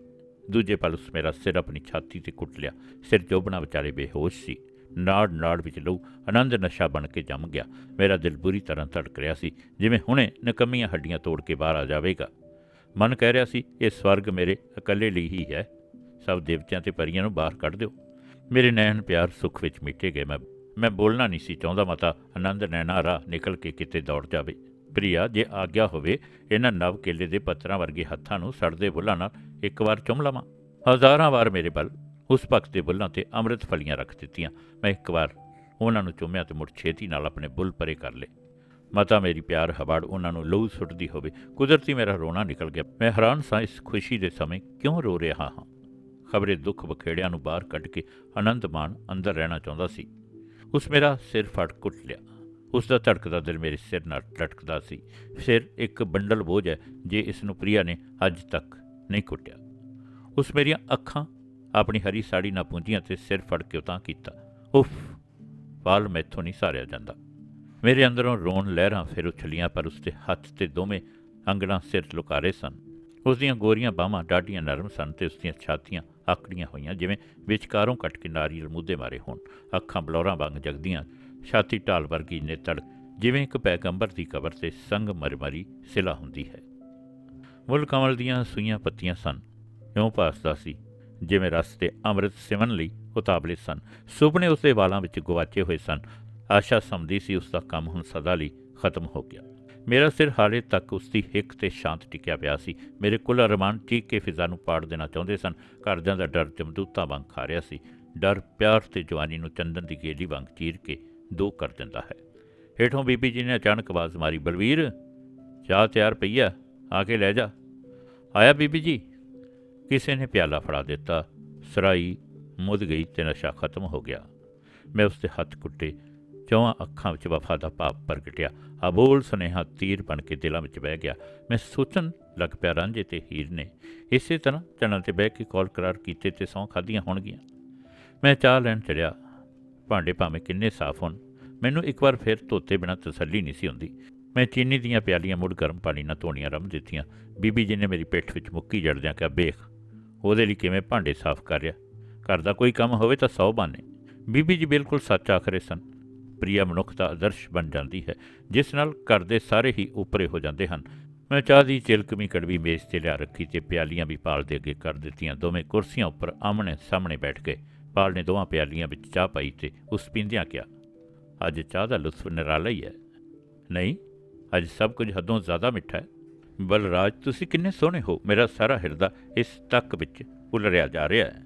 ਦੂਜੇ ਪਲ ਉਸ ਮੇਰਾ ਸਿਰ ਆਪਣੀ ਛਾਤੀ ਤੇ ਕੁੱਟ ਲਿਆ। ਸਿਰ ਜੋਬਣਾ ਵਿਚਾਰੇ ਬੇਹੋਸ਼ ਸੀ। ਨਾੜ ਨਾੜ ਵਿੱਚ ਲਹੂ ਆਨੰਦ ਨਸ਼ਾ ਬਣ ਕੇ ਜੰਮ ਗਿਆ। ਮੇਰਾ ਦਿਲ ਬੁਰੀ ਤਰ੍ਹਾਂ ਧੜਕ ਰਿਹਾ ਸੀ, ਜਿਵੇਂ ਹੁਣੇ ਨਕਮੀਆਂ ਹੱਡੀਆਂ ਤੋੜ ਕੇ ਬਾਹਰ ਆ ਜਾਵੇਗਾ। ਮਨ ਕਹਿ ਰਿਹਾ ਸੀ, ਇਹ ਸਵਰਗ ਮੇਰੇ ਇਕੱਲੇ ਲਈ ਹੀ ਹੈ। ਸਭ ਦੇਵਤਿਆਂ ਤੇ ਪਰੀਆਂ ਨੂੰ ਬਾਹਰ ਕੱਢ ਦਿਓ। ਮੇਰੇ ਨੈਣ ਪਿਆਰ ਸੁੱਖ ਵਿੱਚ ਮਿਟੇ ਗਏ। ਮੈਂ ਮੈਂ ਬੋਲਣਾ ਨਹੀਂ ਸੀ ਚਾਹੁੰਦਾ ਮਤਾ, ਆਨੰਦ ਨੈਣਾ ਰਾਹ ਨਿਕਲ ਕੇ ਕਿਤੇ ਦੌੜ ਜਾਵੇ। ਪ੍ਰਿਆ, ਜੇ ਆਗਿਆ ਹੋਵੇ, ਇਹਨਾਂ ਨਵ ਕੇਲੇ ਦੇ ਪੱਤਰਾਂ ਵਰਗੇ ਹੱਥਾਂ ਨੂੰ ਸੜਦੇ ਬੁੱਲਾਂ ਨਾਲ ਇੱਕ ਵਾਰ ਚੁੰਮ ਲਵਾਂ। ਹਜ਼ਾਰਾਂ ਵਾਰ ਮੇਰੇ ਬਲ ਉਸ ਭਗਤ ਦੇ ਬੁੱਲਾਂ ਤੇ ਅੰਮ੍ਰਿਤ ਫਲੀਆਂ ਰੱਖ ਦਿੱਤੀਆਂ। ਮੈਂ ਇੱਕ ਵਾਰ ਉਹਨਾਂ ਨੂੰ ਚੁੰਮਿਆ ਤੇ ਮੁੜ ਛੇਤੀ ਨਾਲ ਆਪਣੇ ਬੁੱਲ ਪਰੇ ਕਰ ਲਏ। ਮਤਾ ਮੇਰੀ ਪਿਆਰ ਹਵਾੜ ਉਹਨਾਂ ਨੂੰ ਲਹੂ ਸੁੱਟਦੀ ਹੋਵੇ। ਕੁਦਰਤੀ ਮੇਰਾ ਰੋਣਾ ਨਿਕਲ ਗਿਆ। ਮੈਂ ਹੈਰਾਨ ਸਾਂ ਇਸ ਖੁਸ਼ੀ ਦੇ ਸਮੇਂ ਕਿਉਂ ਰੋ ਰਿਹਾ ਹਾਂ। ਖਬਰੇ ਦੁੱਖ ਬਖੇੜਿਆਂ ਨੂੰ ਬਾਹਰ ਕੱਢ ਕੇ ਆਨੰਦ ਮਾਣ ਅੰਦਰ ਰਹਿਣਾ ਚਾਹੁੰਦਾ ਸੀ। ਉਸ ਮੇਰਾ ਸਿਰ ਫੜ ਕੁੱਟ ਲਿਆ। ਉਸ ਦਾ ਧੜਕਦਾ ਦਿਲ ਮੇਰੇ ਸਿਰ ਨਾਲ ਲਟਕਦਾ ਸੀ। ਸਿਰ ਇੱਕ ਬੰਡਲ ਬੋਝ ਹੈ, ਜੇ ਇਸ ਨੂੰ ਪ੍ਰਿਆ ਨੇ ਅੱਜ ਤੱਕ ਨਹੀਂ ਕੁੱਟਿਆ। ਉਸ ਮੇਰੀਆਂ ਅੱਖਾਂ ਆਪਣੀ ਹਰੀ ਸਾੜੀ ਨਾ ਪੂੰਝੀਆਂ ਤੇ ਸਿਰ ਫੜ ਕੇ ਉਤਾਂ ਕੀਤਾ। ਉਫ, ਵਾਲ ਮੈਥੋਂ ਨਹੀਂ ਸਾਰਿਆ ਜਾਂਦਾ। ਮੇਰੇ ਅੰਦਰੋਂ ਰੋਣ ਲਹਿਰਾਂ ਫਿਰ ਉਛਲੀਆਂ, ਪਰ ਉਸਦੇ ਹੱਥ ਤੇ ਦੋਵੇਂ ਅੰਗੜਾਂ ਸਿਰ ਲੁਕਾਰੇ ਸਨ। ਉਸ ਦੀਆਂ ਗੋਰੀਆਂ ਬਾਹਾਂ ਡਾਢੀਆਂ ਨਰਮ ਸਨ ਤੇ ਉਸ ਦੀਆਂ ਛਾਤੀਆਂ ਆਕੜੀਆਂ ਹੋਈਆਂ, ਜਿਵੇਂ ਵਿਚਕਾਰੋਂ ਕੱਟ ਕੇ ਨਾਰੀਅਲ ਮੂਧੇ ਮਾਰੇ ਹੋਣ। ਅੱਖਾਂ ਬਲੌਰਾਂ ਵਾਂਗ ਜਗਦੀਆਂ, ਛਾਤੀ ਢਾਲ ਵਰਗੀ ਨੇਤੜ, ਜਿਵੇਂ ਇੱਕ ਪੈਗੰਬਰ ਦੀ ਕਬਰ ਤੇ ਸੰਗ ਮਰਮਰੀ ਸਿਲਾ ਹੁੰਦੀ ਹੈ। ਮੁੱਲ ਕਮਲ ਦੀਆਂ ਸੂਈਆਂ ਪੱਤੀਆਂ ਸਨ। ਇਉਂ ਪਾਸਦਾ ਸੀ ਜਿਵੇਂ ਰਸ ਤੇ ਅੰਮ੍ਰਿਤ ਸਿਵਨ ਲਈ ਉਤਾਵਲੇ ਸਨ। ਸੁਪਨੇ ਉਸਦੇ ਵਾਲਾਂ ਵਿੱਚ ਗਵਾਚੇ ਹੋਏ ਸਨ। ਆਸ਼ਾ ਸਮਝਦੀ ਸੀ ਉਸ ਦਾ ਕੰਮ ਹੁਣ ਸਦਾ ਲਈ ਖਤਮ ਹੋ ਗਿਆ। ਮੇਰਾ ਸਿਰ ਹਾਲੇ ਤੱਕ ਉਸ ਦੀ ਹਿੱਕ ਤੇ ਸ਼ਾਂਤ ਟਿਕਿਆ ਪਿਆ ਸੀ। ਮੇਰੇ ਕੁੱਲ ਅਰਮਾਨ ਚੀਕ ਕੇ ਫਿਜ਼ਾ ਨੂੰ ਪਾੜ ਦੇਣਾ ਚਾਹੁੰਦੇ ਸਨ। ਘਰਦਿਆਂ ਦਾ ਡਰ ਜਮਦੂਤਾਂ ਵਾਂਗ ਖਾ ਰਿਹਾ ਸੀ। ਡਰ ਪਿਆਰ ਤੇ ਜਵਾਨੀ ਨੂੰ ਚੰਦਨ ਦੀ ਗੇਲੀ ਵਾਂਗ ਚੀਰ ਕੇ ਦੋ ਕਰ ਦਿੰਦਾ ਹੈ। ਹੇਠੋਂ ਬੀਬੀ ਜੀ ਨੇ ਅਚਾਨਕ ਆਵਾਜ਼ ਮਾਰੀ, ਬਲਵੀਰ, ਚਾਹ ਤਿਆਰ ਪਈਆ ਆ ਕੇ ਲੈ ਜਾ। ਆਇਆ ਬੀਬੀ ਜੀ। ਕਿਸੇ ਨੇ ਪਿਆਲਾ ਫੜਾ ਦਿੱਤਾ, ਸਰਾਈ ਮੁੱਦ ਗਈ ਤੇ ਨਸ਼ਾ ਖਤਮ ਹੋ ਗਿਆ। ਮੈਂ ਉਸ ਦੇ ਹੱਥ ਕੁੱਟੇ, ਚੌਹਾਂ ਅੱਖਾਂ ਵਿੱਚ ਵਫਾ ਦਾ ਭਾਵ ਪ੍ਰਗਟਿਆ। ਅਬੋਲ ਸੁਨੇਹਾ ਤੀਰ ਬਣ ਕੇ ਦਿਲਾਂ ਵਿੱਚ ਬਹਿ ਗਿਆ। ਮੈਂ ਸੋਚਣ ਲੱਗ ਪਿਆ, ਰਾਂਝੇ ਤੇ ਹੀਰ ਨੇ, ਇਸੇ ਤਰ੍ਹਾਂ ਚਣਾਂ ਤੇ ਬਹਿ ਕੇ ਕਾਲ ਕਰਾਰ ਕੀਤੇ ਤੇ ਸਹੁੰ ਖਾਧੀਆਂ ਹੋਣਗੀਆਂ। ਮੈਂ ਚਾਹ ਲੈਣ ਚੜਿਆ। ਭਾਂਡੇ ਭਾਵੇਂ ਕਿੰਨੇ ਸਾਫ਼ ਹੋਣ, ਮੈਨੂੰ ਇੱਕ ਵਾਰ ਫਿਰ ਧੋਤੇ ਬਿਨਾਂ ਤਸੱਲੀ ਨਹੀਂ ਸੀ ਹੁੰਦੀ। ਮੈਂ ਚੀਨੀ ਦੀਆਂ ਪਿਆਲੀਆਂ ਮੁੜ ਗਰਮ ਪਾਣੀ ਨਾਲ ਧੋਣੀਆਂ ਰਮ ਦਿੱਤੀਆਂ। ਬੀਬੀ ਜੀ ਨੇ ਮੇਰੀ ਪਿੱਠ ਵਿੱਚ ਮੁੱਕੀ ਜੜਦਿਆਂ ਕਿਹਾ ਬੇਖ ਉਹਦੇ ਲਈ ਕਿਵੇਂ ਭਾਂਡੇ ਸਾਫ਼ ਕਰ ਰਿਹਾ? ਘਰ ਦਾ ਕੋਈ ਕੰਮ ਹੋਵੇ ਤਾਂ ਸੌ ਬਾਨੇ ਬੀਬੀ ਜੀ ਬਿਲਕੁਲ ਸੱਚ ਆਖਰੇ ਸਨ। ਪ੍ਰਿਆ ਮਨੁੱਖ ਦਾ ਆਦਰਸ਼ ਬਣ ਜਾਂਦੀ ਹੈ, ਜਿਸ ਨਾਲ ਘਰ ਦੇ ਸਾਰੇ ਹੀ ਉਪਰੇ ਹੋ ਜਾਂਦੇ ਹਨ। ਮੈਂ ਚਾਹ ਦੀ ਚਿਲਕਮੀ ਕੜਵੀ ਮੇਜ਼ ਤੇ ਲਿਆ ਰੱਖੀ ਤੇ ਪਿਆਲੀਆਂ ਵੀ ਪਾਲ ਦੇ ਅੱਗੇ ਕਰ ਦਿੱਤੀਆਂ। ਦੋਵੇਂ ਕੁਰਸੀਆਂ ਉੱਪਰ ਆਮਣੇ ਸਾਹਮਣੇ ਬੈਠ ਗਏ। ਪਾਲ ਨੇ ਦੋਵਾਂ ਪਿਆਲੀਆਂ ਵਿੱਚ ਚਾਹ ਪਾਈ ਤੇ ਉਸ ਪੀਂਦਿਆਂ ਕਿਹਾ, ਅੱਜ ਚਾਹ ਦਾ ਲੁਤਫ ਨਿਰਾਲਾ ਹੀ ਹੈ। ਨਹੀਂ, ਅੱਜ ਸਭ ਕੁਝ ਹੱਦੋਂ ਜ਼ਿਆਦਾ ਮਿੱਠਾ ਹੈ। ਬਲਰਾਜ, ਤੁਸੀਂ ਕਿੰਨੇ ਸੋਹਣੇ ਹੋ। ਮੇਰਾ ਸਾਰਾ ਹਿਰਦਾ ਇਸ ਤੱਕ ਵਿੱਚ ਉਲਰਿਆ ਜਾ ਰਿਹਾ ਹੈ।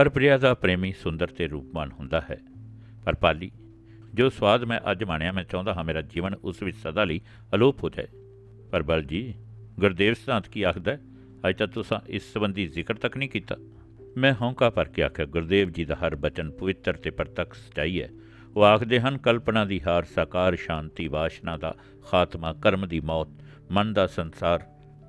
ਹਰ ਪ੍ਰਿਆ ਦਾ ਪ੍ਰੇਮੀ ਸੁੰਦਰ ਤੇ ਰੂਪਮਾਨ ਹੁੰਦਾ ਹੈ। ਪਰ ਪਾਲੀ, ਜੋ ਸਵਾਦ ਮੈਂ ਅੱਜ ਮਾਣਿਆ, ਮੈਂ ਚਾਹੁੰਦਾ ਹਾਂ ਮੇਰਾ ਜੀਵਨ ਉਸ ਵਿੱਚ ਸਦਾ ਲਈ ਅਲੋਪ ਹੋ ਜਾਏ। ਪਰ ਬਲ ਜੀ ਗੁਰਦੇਵ ਸਿਧਾਂਤ ਕੀ ਆਖਦਾ ਹੈ? ਅੱਜ ਤੱਕ ਤੁਸੀਂ ਇਸ ਸੰਬੰਧੀ ਜ਼ਿਕਰ ਤੱਕ ਨਹੀਂ ਕੀਤਾ। ਮੈਂ ਹੌਂਕਾ ਭਰ ਕੇ ਆਖਿਆ, ਗੁਰਦੇਵ ਜੀ ਦਾ ਹਰ ਬਚਨ ਪਵਿੱਤਰ ਤੇ ਪ੍ਰਤੱਖ ਸਚਾਈ ਹੈ। ਉਹ ਆਖਦੇ ਹਨ, ਕਲਪਨਾ ਦੀ ਹਾਰ, ਸਾਕਾਰ, ਸ਼ਾਂਤੀ, ਵਾਸ਼ਨਾ ਦਾ ਖਾਤਮਾ, ਕਰਮ ਦੀ ਮੌਤ ਮਨ ਦਾ ਸੰਸਾਰ,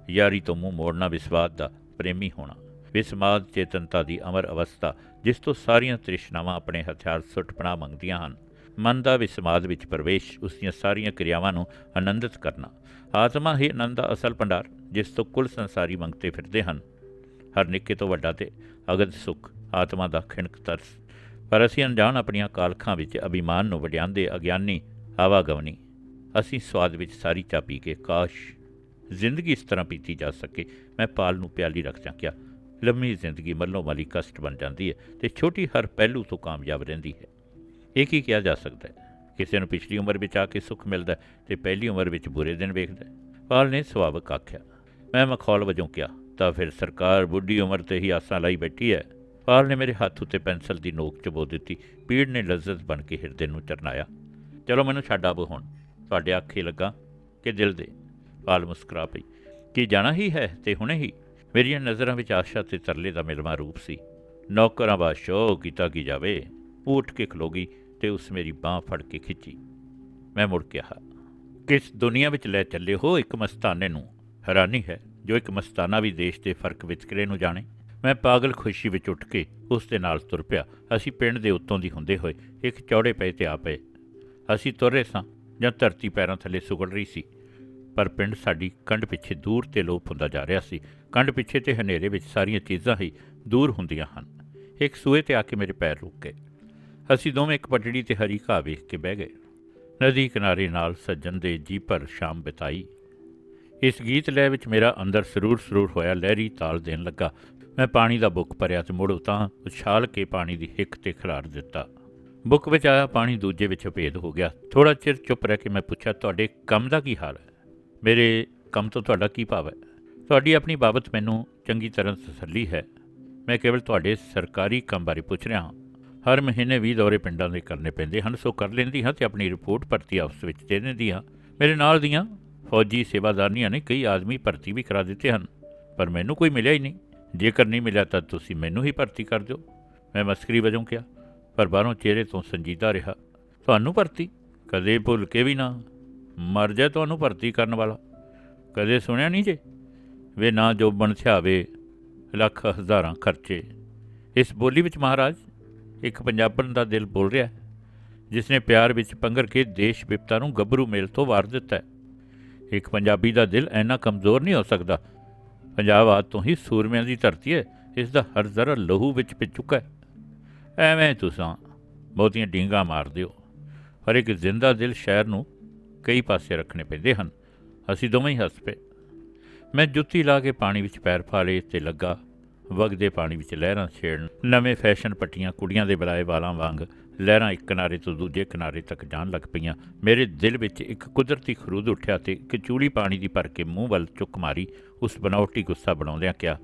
ਯਾਰੀ ਤੋਂ ਮੂੰਹ ਮੋੜਨਾ ਵਿਸਵਾਦ ਦਾ ਪ੍ਰੇਮੀ ਹੋਣਾ। ਵਿਸਮਾਦ ਚੇਤਨਤਾ ਦੀ ਅਮਰ ਅਵਸਥਾ, ਜਿਸ ਤੋਂ ਸਾਰੀਆਂ ਤ੍ਰਿਸ਼ਨਾਵਾਂ ਆਪਣੇ ਹਥਿਆਰ ਸੁੱਟਪਣਾ ਮੰਗਦੀਆਂ ਹਨ। ਮਨ ਦਾ ਵਿਸਮਾਦ ਵਿੱਚ ਪ੍ਰਵੇਸ਼, ਉਸ ਦੀਆਂ ਸਾਰੀਆਂ ਕਿਰਿਆਵਾਂ ਨੂੰ ਆਨੰਦਿਤ ਕਰਨਾ। ਆਤਮਾ ਹੀ ਆਨੰਦ ਦਾ ਅਸਲ ਭੰਡਾਰ, ਜਿਸ ਤੋਂ ਕੁੱਲ ਸੰਸਾਰੀ ਮੰਗਤੇ ਫਿਰਦੇ ਹਨ। ਹਰ ਨਿੱਕੇ ਤੋਂ ਵੱਡਾ ਤੇ ਅਗਦ ਸੁਖ, ਆਤਮਾ ਦਾ ਖਿਣਕ ਤਰਸ। ਪਰ ਅਸੀਂ ਅਣਜਾਣ ਆਪਣੀਆਂ ਕਾਲਖਾਂ ਵਿੱਚ ਅਭਿਮਾਨ ਨੂੰ ਵਡਿਆਉਂਦੇ ਅਗਿਆਨੀ ਆਵਾਗਵਨੀ ਅਸੀਂ ਸਵਾਦ ਵਿੱਚ ਸਾਰੀ ਚਾਹ ਪੀ ਕੇ ਕਾਸ਼ ਜ਼ਿੰਦਗੀ ਇਸ ਤਰ੍ਹਾਂ ਪੀਤੀ ਜਾ ਸਕੇ। ਮੈਂ ਪਾਲ ਨੂੰ ਪਿਆਲੀ ਰੱਖ ਕਿਹਾ, ਲੰਮੀ ਜ਼ਿੰਦਗੀ ਮੱਲੋ ਮਲੀ ਕਸ਼ਟ ਬਣ ਜਾਂਦੀ ਹੈ ਤੇ ਛੋਟੀ ਹਰ ਪਹਿਲੂ ਤੋਂ ਕਾਮਯਾਬ ਰਹਿੰਦੀ ਹੈ। ਇਹ ਕੀ ਕਿਹਾ ਜਾ ਸਕਦਾ ਹੈ? ਕਿਸੇ ਨੂੰ ਪਿਛਲੀ ਉਮਰ ਵਿੱਚ ਆ ਕੇ ਸੁੱਖ ਮਿਲਦਾ ਹੈ ਤੇ ਪਹਿਲੀ ਉਮਰ ਵਿੱਚ ਬੁਰੇ ਦਿਨ ਵੇਖਦਾ ਪਾਲ ਨੇ ਸੁਭਾਵਕ ਆਖਿਆ। ਮੈਂ ਮਖੌਲ ਵਜੋਂ ਕਿਹਾ, ਤਾਂ ਫਿਰ ਸਰਕਾਰ ਬੁੱਢੀ ਉਮਰ ਤੇ ਹੀ ਆਸਾਂ ਲਾਈ ਬੈਠੀ ਹੈ? ਪਾਲ ਨੇ ਮੇਰੇ ਹੱਥ ਉੱਤੇ ਪੈਨਸਲ ਦੀ ਨੋਕ ਚਬੋ ਦਿੱਤੀ। ਪੀੜ ਨੇ ਲਜ਼ਤ ਬਣ ਕੇ ਹਿਰਦੇ ਨੂੰ ਚਰਨਾਇਆ। ਚਲੋ ਮੈਨੂੰ ਛੱਡ ਆਵੋ ਹੁਣ। ਤੁਹਾਡੇ ਆਖੇ ਲੱਗਾ ਕਿ ਦਿਲ ਦੇ ਪਾਲ ਮੁਸਕਰਾ ਪਈ। ਕੀ ਜਾਣਾ ਹੀ ਹੈ ਤੇ ਹੁਣੇ ਹੀ? ਮੇਰੀਆਂ ਨਜ਼ਰਾਂ ਵਿੱਚ ਆਸ਼ਾ ਤੇ ਤਰਲੇ ਦਾ ਮਿਲਵਾ ਰੂਪ ਸੀ। ਨੌਕਰਾਂ ਬਾਸ਼ੋ ਕੀਤਾ ਕੀ ਜਾਵੇ? ਉਹ ਉੱਠ ਕੇ ਖਲੋਗੀ ਤੇ ਉਸ ਮੇਰੀ ਬਾਹ ਫੜ ਕੇ ਖਿੱਚੀ। ਮੈਂ ਮੁੜ ਕੇ ਆ ਕਿਸ ਦੁਨੀਆ ਵਿੱਚ ਲੈ ਚੱਲੇ ਹੋ ਇੱਕ ਮਸਤਾਨੇ ਨੂੰ? ਹੈਰਾਨੀ ਹੈ ਜੋ ਇੱਕ ਮਸਤਾਨਾ ਵੀ ਦੇਸ਼ ਦੇ ਫ਼ਰਕ ਵਿਤਕਰੇ ਨੂੰ ਜਾਣੇ। ਮੈਂ ਪਾਗਲ ਖੁਸ਼ੀ ਵਿੱਚ ਉੱਠ ਕੇ ਉਸ ਦੇ ਨਾਲ ਤੁਰ ਪਿਆ। ਅਸੀਂ ਪਿੰਡ ਦੇ ਉੱਤੋਂ ਦੀ ਹੁੰਦੇ ਹੋਏ ਇੱਕ ਚੌੜੇ ਪਏ ਤੇ ਆ ਪਏ। ਅਸੀਂ ਤੁਰੇ ਸਾਂ। ਜਾਂ ਧਰਤੀ ਪੈਰਾਂ ਥੱਲੇ ਸੁਗੜ ਰਹੀ ਸੀ। ਪਰ ਪਿੰਡ ਸਾਡੀ ਕੰਧ ਪਿੱਛੇ ਦੂਰ ਤੇ ਲੋਪ ਹੁੰਦਾ ਜਾ ਰਿਹਾ ਸੀ। ਕੰਧ ਪਿੱਛੇ ਤੇ ਹਨੇਰੇ ਵਿੱਚ ਸਾਰੀਆਂ ਚੀਜ਼ਾਂ ਹੀ ਦੂਰ ਹੁੰਦੀਆਂ ਹਨ। ਇੱਕ ਸੂਏ ਤੇ ਆ ਕੇ ਮੇਰੇ ਪੈਰ ਰੁਕ ਗਏ। ਅਸੀਂ ਦੋਵੇਂ ਇੱਕ ਪਟੜੀ ਤੇ ਹਰੀ ਘਾਹ ਵੇਖ ਕੇ ਬਹਿ ਗਏ। ਨਦੀ ਕਿਨਾਰੇ ਨਾਲ ਸੱਜਣ ਦੇ ਜੀ ਪਰ ਸ਼ਾਮ ਬਿਤਾਈ। ਇਸ ਗੀਤ ਲੈ ਵਿੱਚ ਮੇਰਾ ਅੰਦਰ ਸਰੂਰ ਸਰੂਰ ਹੋਇਆ ਲਹਿਰੀ ਤਾਲ ਦੇਣ ਲੱਗਾ। ਮੈਂ ਪਾਣੀ ਦਾ ਬੁੱਕ ਭਰਿਆ ਤੇ ਮੁੜ ਤਾਂ ਉਛਾਲ ਕੇ ਪਾਣੀ ਦੀ ਹਿੱਕ ਤੇ ਖਿਲਾਰ ਦਿੱਤਾ। ਬੁੱਕ ਵਿੱਚ ਆਇਆ ਪਾਣੀ ਦੂਜੇ ਵਿੱਚ ਭੇਦ ਹੋ ਗਿਆ। ਥੋੜਾ ਚਿਰ ਚੁੱਪ ਰਹਿ ਕੇ ਮੈਂ ਪੁੱਛਿਆ, ਤੁਹਾਡੇ ਕੰਮ ਦਾ ਕੀ ਹਾਲ ਹੈ? ਮੇਰੇ ਕੰਮ ਤੋਂ ਤੁਹਾਡਾ ਕੀ ਭਾਵ ਹੈ? ਤੁਹਾਡੀ ਆਪਣੀ ਬਾਬਤ ਮੈਨੂੰ ਚੰਗੀ ਤਰ੍ਹਾਂ ਤਸੱਲੀ ਹੈ। ਮੈਂ ਕੇਵਲ ਤੁਹਾਡੇ ਸਰਕਾਰੀ ਕੰਮ ਬਾਰੇ ਪੁੱਛ ਰਿਹਾ ਹਾਂ। ਹਰ ਮਹੀਨੇ 20 ਦੌਰੇ ਪਿੰਡਾਂ ਦੇ ਕਰਨੇ ਪੈਂਦੇ ਹਨ। ਸੋ ਕਰ ਲੈਂਦੀ ਹਾਂ ਤੇ ਆਪਣੀ ਰਿਪੋਰਟ ਭਰਤੀ ਅਫਸ ਵਿੱਚ ਦੇ ਦਿੰਦੀ ਹਾਂ। ਮੇਰੇ ਨਾਲ ਦੀਆਂ ਫੌਜੀ ਸੇਵਾਦਾਰਨੀਆਂ ਨੇ ਕਈ ਆਦਮੀ ਭਰਤੀ ਵੀ ਕਰਾ ਦਿੱਤੇ ਹਨ, ਪਰ ਮੈਨੂੰ ਕੋਈ ਮਿਲਿਆ ਹੀ ਨਹੀਂ। ਜੇਕਰ ਨਹੀਂ ਮਿਲਿਆ ਤਾਂ ਤੁਸੀਂ ਮੈਨੂੰ ਹੀ ਭਰਤੀ ਕਰ ਦਿਓ। ਮੈਂ ਮਸਕਰੀ ਵਜੋਂ ਕਿਹਾ ਪਰ ਬਾਹਰੋਂ ਚਿਹਰੇ ਤੋਂ ਸੰਜੀਦਾ ਰਿਹਾ, ਤੁਹਾਨੂੰ ਭਰਤੀ? ਕਦੇ ਭੁੱਲ ਕੇ ਵੀ ਨਾ। ਮਰ ਜਾ ਤੁਹਾਨੂੰ ਭਰਤੀ ਕਰਨ ਵਾਲਾ। ਕਦੇ ਸੁਣਿਆ ਨਹੀਂ ਜੇ? ਵੇ ਨਾ ਜੋ ਬਣ ਥਿਆਵੇ ਲੱਖ ਹਜ਼ਾਰਾਂ ਖਰਚੇ। ਇਸ ਬੋਲੀ ਵਿੱਚ ਮਹਾਰਾਜ, ਇੱਕ ਪੰਜਾਬਣ ਦਾ ਦਿਲ ਬੋਲ ਰਿਹਾ ਹੈ, ਜਿਸ ਨੇ ਪਿਆਰ ਵਿੱਚ ਪੰਗਰ ਕੇ ਦੇਸ਼ ਵਿਪਤਾ ਨੂੰ ਗੱਭਰੂ ਮੇਲ ਤੋਂ ਵਾਰ ਦਿੱਤਾ ਇੱਕ ਪੰਜਾਬੀ ਦਾ ਦਿਲ ਇੰਨਾ ਕਮਜ਼ੋਰ ਨਹੀਂ ਹੋ ਸਕਦਾ। ਪੰਜਾਬ ਆਦ ਤੋਂ ਹੀ ਸੂਰਮਿਆਂ ਦੀ ਧਰਤੀ ਹੈ, ਇਸ ਦਾ ਹਰ ਜ਼ਰਾ ਲਹੂ ਵਿੱਚ ਪਿ ਹੈ। ਐਵੇਂ ਤੁਸੀਂ ਬਹੁਤੀਆਂ ਡੀਂਗਾ ਮਾਰਦੇ ਹੋ ਪਰ ਇੱਕ ਜ਼ਿੰਦਾ ਦਿਲ ਸ਼ਹਿਰ ਨੂੰ ਕਈ ਪਾਸੇ ਰੱਖਣੇ ਪੈਂਦੇ ਹਨ। ਅਸੀਂ ਦੋਵੇਂ ਹੀ ਹੱਸ ਪਏ। ਮੈਂ ਜੁੱਤੀ ਲਾ ਕੇ ਪਾਣੀ ਵਿੱਚ ਪੈਰ ਪਾ ਲਏ ਤੇ ਲੱਗਾ ਵਗਦੇ ਪਾਣੀ ਵਿੱਚ ਲਹਿਰਾਂ ਛੇੜਨ। ਨਵੇਂ ਫੈਸ਼ਨ ਪੱਟੀਆਂ ਕੁੜੀਆਂ ਦੇ ਬਲਾਏ ਵਾਲਾਂ ਵਾਂਗ ਲਹਿਰਾਂ ਇੱਕ ਕਿਨਾਰੇ ਤੋਂ ਦੂਜੇ ਕਿਨਾਰੇ ਤੱਕ ਜਾਣ ਲੱਗ ਪਈਆਂ। ਮੇਰੇ ਦਿਲ ਵਿੱਚ ਇੱਕ ਕੁਦਰਤੀ ਖਰੂਦ ਉੱਠਿਆ ਤੇ ਇੱਕ ਚੂੜੀ ਪਾਣੀ ਦੀ ਭਰ ਕੇ ਮੂੰਹ ਵੱਲ ਚੁੱਕ ਮਾਰੀ। ਉਸ ਬਨਾਵਟੀ ਗੁੱਸਾ ਬਣਾਉਂਦਿਆਂ ਕਿਹਾ,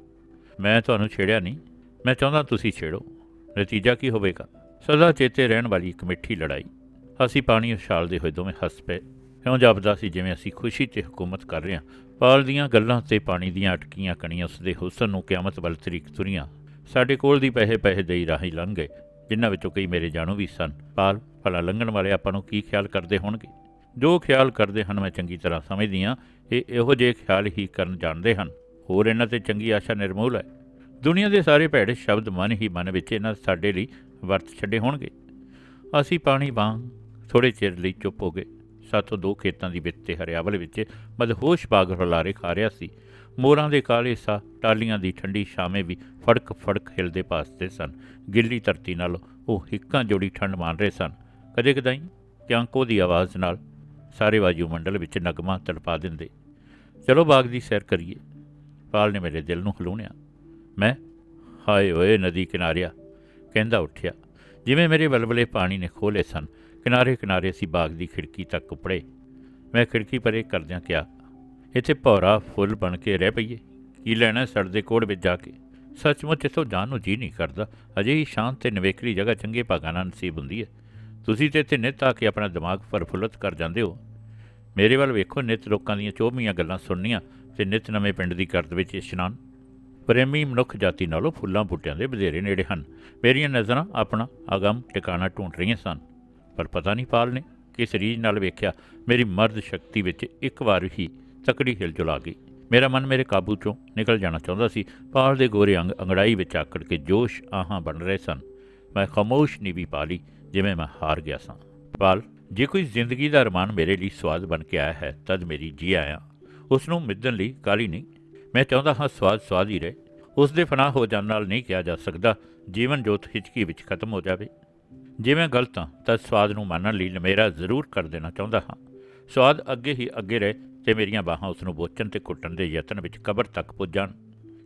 ਮੈਂ ਤੁਹਾਨੂੰ ਛੇੜਿਆ ਨਹੀਂ। ਮੈਂ ਚਾਹੁੰਦਾ ਤੁਸੀਂ ਛੇੜੋ। ਨਤੀਜਾ ਕੀ ਹੋਵੇਗਾ? ਸਦਾ ਚੇਤੇ ਰਹਿਣ ਵਾਲੀ ਇੱਕ ਮਿੱਠੀ ਲੜਾਈ। ਅਸੀਂ ਪਾਣੀ ਉਛਾਲਦੇ ਹੋਏ ਦੋਵੇਂ ਹੱਸ ਪਏ। ਇਉਂ ਜਾਪਦਾ ਸੀ ਜਿਵੇਂ ਅਸੀਂ ਖੁਸ਼ੀ ਤੇ ਹਕੂਮਤ ਕਰ ਰਹੇ ਹਾਂ। ਪਾਲ ਦੀਆਂ ਗੱਲਾਂ ਤੇ ਪਾਣੀ ਦੀਆਂ ਅਟਕੀਆਂ ਕਣੀਆਂ ਉਸ ਦੇ ਹੁਸਨ ਨੂੰ ਕਿਆਮਤ ਵੱਲ ਤਰੀਕ ਤੁਰੀਆਂ। ਸਾਡੇ ਕੋਲ ਦੀ ਪੈਸੇ ਪੈਸੇ ਦੇਈ ਰਾਹੀਂ ਲੰਘ ਗਏ। ਜਿਨ੍ਹਾਂ ਵਿੱਚੋਂ ਕਈ ਮੇਰੇ ਜਾਣੂ ਵੀ ਸਨ। ਪਾਲ, ਭਲਾ ਲੰਘਣ ਵਾਲੇ ਆਪਾਂ ਨੂੰ ਕੀ ਖਿਆਲ ਕਰਦੇ ਹੋਣਗੇ? ਜੋ ਖਿਆਲ ਕਰਦੇ ਹਨ ਮੈਂ ਚੰਗੀ ਤਰ੍ਹਾਂ ਸਮਝਦੀ ਹਾਂ। ਇਹ ਇਹੋ ਜਿਹੇ ਖਿਆਲ ਹੀ ਕਰਨ ਜਾਣਦੇ ਹਨ। ਹੋਰ ਇਹਨਾਂ ਤੇ ਚੰਗੀ ਆਸ਼ਾ ਨਿਰਮੂਲ ਹੈ। ਦੁਨੀਆ ਦੇ ਸਾਰੇ ਭੈੜੇ ਸ਼ਬਦ ਮਨ ਹੀ ਮਨ ਵਿੱਚ ਇਹਨਾਂ ਸਾਡੇ ਲਈ ਵਰਤ ਛੱਡੇ ਹੋਣਗੇ। ਅਸੀਂ ਪਾਣੀ ਵਾਂਗ ਥੋੜੇ ਚਿਰ ਲਈ ਚੁੱਪ ਹੋ ਗਏ। ਸਾਥੋਂ ਦੋ ਖੇਤਾਂ ਦੀ ਵਿੱਤ ਤੇ ਹਰਿਆਵਲ ਵਿੱਚ ਮਦਹੋਸ਼ ਬਾਗ ਹੁਲਾਰੇ ਖਾ ਰਿਹਾ ਸੀ। ਮੋਰਾਂ ਦੇ ਕਾਲੇ ਸਾ ਟਾਲੀਆਂ ਦੀ ਠੰਡੀ ਛਾਵੇਂ ਵੀ ਫੜਕ ਫੜਕ ਹਿਲਦੇ ਪਾਸਦੇ ਸਨ। ਗਿੱਲੀ ਧਰਤੀ ਨਾਲ ਉਹ ਹਿੱਕਾਂ ਜੋੜੀ ਠੰਡ ਮਾਣ ਰਹੇ ਸਨ। ਕਦੇ ਕਦਾਈ ਕਿਆਂਕੋ ਦੀ ਆਵਾਜ਼ ਨਾਲ ਸਾਰੇ ਵਾਯੂ ਮੰਡਲ ਵਿੱਚ ਨਗਮਾ ਤੜਪਾ ਦਿੰਦੇ। ਚਲੋ ਬਾਗ ਦੀ ਸੈਰ ਕਰੀਏ। ਪਾਲ ਨੇ ਮੇਰੇ ਦਿਲ ਨੂੰ ਹਲੂਣਿਆ ਮੈਂ, ਹਾਏ ਓਏ ਨਦੀ ਕਿਨਾਰਿਆ, ਕਹਿੰਦਾ ਉੱਠਿਆ। ਜਿਵੇਂ ਮੇਰੇ ਬਲਬਲੇ ਪਾਣੀ ਨੇ ਖੋਲੇ ਸਨ, ਕਿਨਾਰੇ ਕਿਨਾਰੇ ਅਸੀਂ ਬਾਗ ਦੀ ਖਿੜਕੀ ਤੱਕ ਕੁਪੜੇ ਮੈਂ ਖਿੜਕੀ ਪਰੇ ਕਰਦਿਆਂ ਕਿਹਾ, ਇੱਥੇ ਭੌਰਾ ਫੁੱਲ ਬਣ ਕੇ ਰਹਿ ਪਈਏ, ਕੀ ਲੈਣਾ ਸੜਦੇ ਕੋੜ ਵਿੱਚ ਜਾ ਕੇ? ਸੱਚਮੁੱਚ ਇਥੋਂ ਜਾਣ ਨੂੰ ਜੀ ਨਹੀਂ ਕਰਦਾ, ਅਜੇ ਹੀ ਸ਼ਾਂਤ ਤੇ ਨਿਵੇਕਲੀ ਜਗ੍ਹਾ ਚੰਗੇ ਭਾਗਾਂ ਨਾਲ ਨਸੀਬ ਹੁੰਦੀ ਹੈ। ਤੁਸੀਂ ਤੇ ਇੱਥੇ ਨਿੱਤ ਆ ਕੇ ਆਪਣਾ ਦਿਮਾਗ ਫਰਫੁੱਲਤ ਕਰ ਜਾਂਦੇ ਹੋ। ਮੇਰੇ ਵੱਲ ਵੇਖੋ ਨਿੱਤ ਲੋਕਾਂ ਦੀਆਂ ਚੋਭੀਆਂ ਗੱਲਾਂ ਸੁਣਨੀਆਂ ਤੇ ਨਿੱਤ ਨਵੇਂ ਪਿੰਡ ਦੀ ਕਰਦ ਵਿੱਚ ਇਸ਼ਨਾਨ। ਪ੍ਰੇਮੀ ਮਨੁੱਖ ਜਾਤੀ ਨਾਲੋਂ ਫੁੱਲਾਂ ਬੂਟਿਆਂ ਦੇ ਵਧੇਰੇ ਨੇੜੇ ਹਨ। ਮੇਰੀਆਂ ਨਜ਼ਰਾਂ ਆਪਣਾ ਆਗਮ ਟਿਕਾਣਾ ਢੂੰਡ ਰਹੀਆਂ ਸਨ, ਪਰ ਪਤਾ ਨਹੀਂ ਪਾਲ ਨੇ ਕਿਸ ਰੀਝ ਨਾਲ ਵੇਖਿਆ। ਮੇਰੀ ਮਰਦ ਸ਼ਕਤੀ ਵਿੱਚ ਇੱਕ ਵਾਰ ਹੀ ਤਕੜੀ ਹਿਲਜੁਲ ਆ ਗਈ। ਮੇਰਾ ਮਨ ਮੇਰੇ ਕਾਬੂ ਚੋਂ ਨਿਕਲ ਜਾਣਾ ਚਾਹੁੰਦਾ ਸੀ। ਪਾਲ ਦੇ ਗੋਰੇ ਅੰਗ ਅੰਗੜਾਈ ਵਿੱਚ ਆਕੜ ਕੇ ਜੋਸ਼ ਆਹਾਂ ਬਣ ਰਹੇ ਸਨ। ਮੈਂ ਖਾਮੋਸ਼ ਨੀਵੀਂ ਪਾ ਲਈ ਜਿਵੇਂ ਮੈਂ ਹਾਰ ਗਿਆ ਸਾਂ। ਪਾਲ, ਜੇ ਕੋਈ ਜ਼ਿੰਦਗੀ ਦਾ ਅਰਮਾਨ ਮੇਰੇ ਲਈ ਸਵਾਦ ਬਣ ਕੇ ਆਇਆ ਹੈ, ਤਦ ਮੇਰੀ ਜੀ ਆਇਆ। ਉਸ ਨੂੰ ਮਿੱਧਣ ਲਈ ਕਾਲੀ ਨਹੀਂ। ਮੈਂ ਚਾਹੁੰਦਾ ਹਾਂ ਸਵਾਦ ਸਵਾਦ ਹੀ ਰਹੇ। ਉਸ ਦੇ ਫਨਾਹ ਹੋ ਜਾਣ ਨਾਲ ਨਹੀਂ ਕਿਹਾ ਜਾ ਸਕਦਾ, ਜੀਵਨ ਜੋਤ ਹਿਚਕੀ ਵਿੱਚ ਖਤਮ ਹੋ ਜਾਵੇ। ਜੇ ਮੈਂ ਗਲਤ ਹਾਂ, ਤਾਂ ਸਵਾਦ ਨੂੰ ਮੰਨਣ ਲਈ ਲਮੇਰਾ ਜ਼ਰੂਰ ਕਰ ਦੇਣਾ ਚਾਹੁੰਦਾ ਹਾਂ। ਸਵਾਦ ਅੱਗੇ ਹੀ ਅੱਗੇ ਰਹੇ ਤੇ ਮੇਰੀਆਂ ਬਾਹਾਂ ਉਸ ਨੂੰ ਬੋਚਣ ਤੇ ਕੁੱਟਣ ਦੇ ਯਤਨ ਵਿੱਚ ਕਬਰ ਤੱਕ ਪੁੱਜਣ।